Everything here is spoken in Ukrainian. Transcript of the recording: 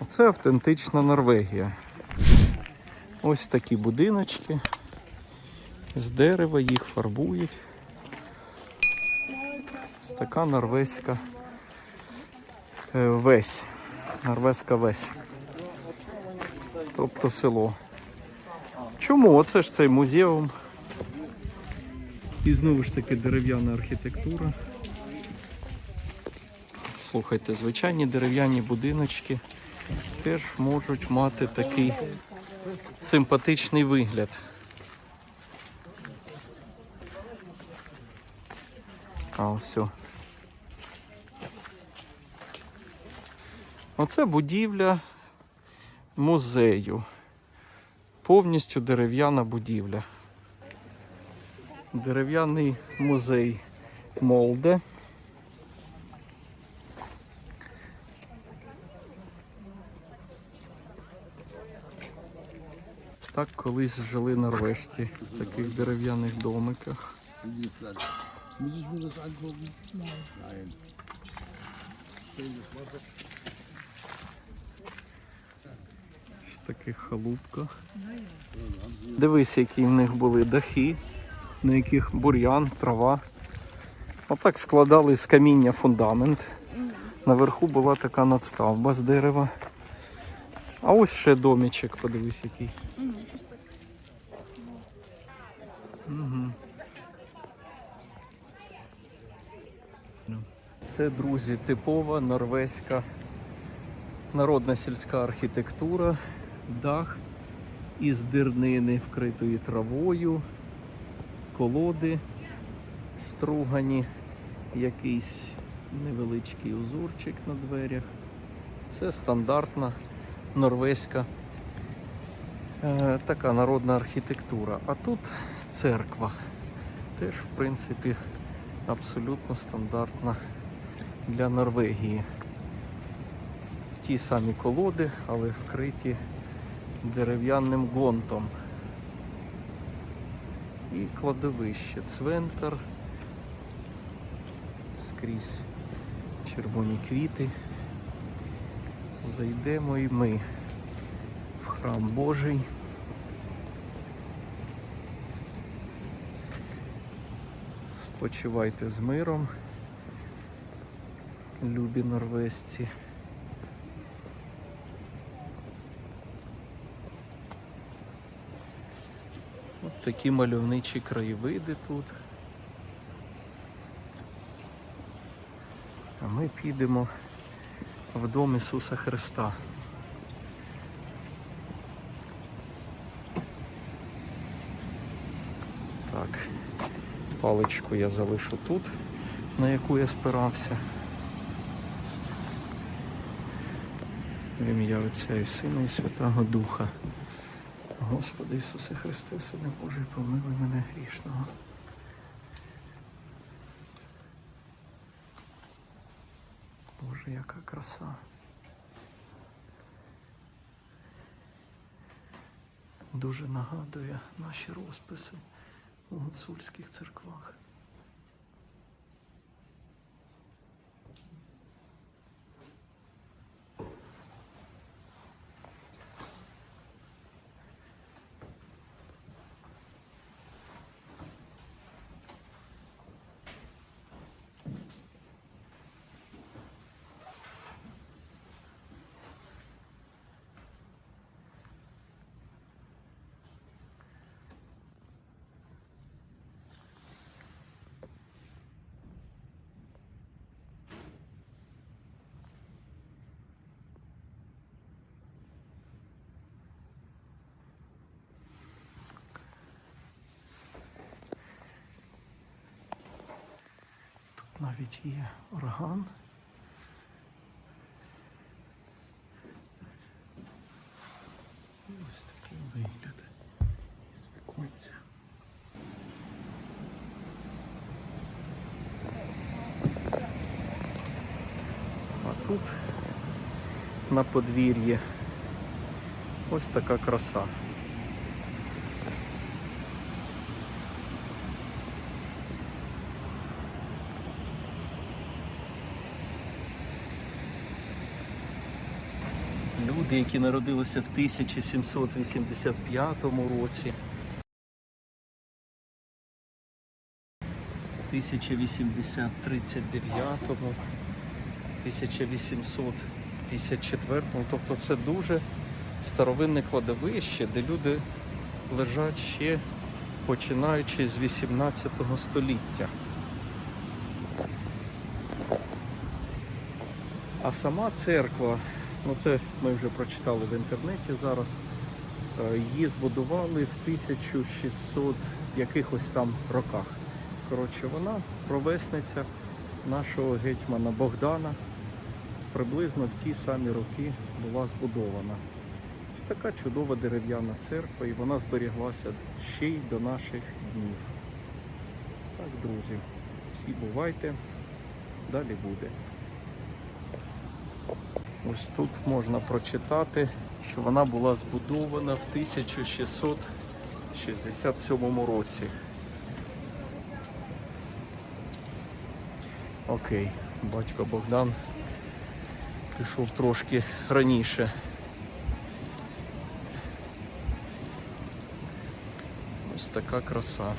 Оце автентична Норвегія. Ось такі будиночки з дерева, їх фарбують. Ось така норвезька е, весь. Норвезька весь. Тобто село. Чому? Оце ж цей музеум. І знову ж таки дерев'яна архітектура. Слухайте, звичайні дерев'яні будиночки теж можуть мати такий симпатичний вигляд. А ось. Оце будівля музею. Повністю дерев'яна будівля. Дерев'яний музей Молде. Так колись жили норвежці в таких дерев'яних домиках. В таких халупках. Дивись, які в них були дахи, на яких бур'ян, трава. Отак складали з каміння фундамент. Наверху була така надставба з дерева. А ось ще домічок, подивись який. Це, друзі, типова норвезька народна сільська архітектура, дах із дернини, вкритої травою, колоди стругані, якийсь невеличкий узорчик на дверях. Це стандартна норвезька е, така народна архітектура. А тут церква. Теж, в принципі, абсолютно стандартна для Норвегії. Ті самі колоди, але вкриті дерев'яним гонтом. І кладовище, цвинтар. Скрізь червоні квіти. Зайдемо і ми в храм Божий. Спочивайте з миром, любі норвезці. От такі мальовничі краєвиди тут. А ми підемо в дом Ісуса Христа. Так, паличку я залишу тут, на яку я спирався. В ім'я Отця і Сина і Святого Духа. Господи Ісусе Христе, Сине Божий, помилуй мене грішного. Боже, яка краса. Дуже нагадує наші розписи у гуцульських церквах. Навіть є орган. І ось такий вигляд із віконця. А тут на подвір'ї ось така краса. Люди, які народилися в 1785 році. 1839, 1854, тобто це дуже старовинне кладовище, де люди лежать ще починаючи з 18 століття. А сама церква, ну це ми вже прочитали в інтернеті зараз. е, Її збудували в 1600 якихось там роках. Коротше, вона ровесниця нашого гетьмана Богдана. Приблизно в ті самі роки була збудована. Ось така чудова дерев'яна церква, і вона зберіглася ще й до наших днів. Так, друзі, всі бувайте, далі буде. Ось тут можна прочитати, що вона була збудована в 1667 році. Окей, батько Богдан пішов трошки раніше. Ось така краса.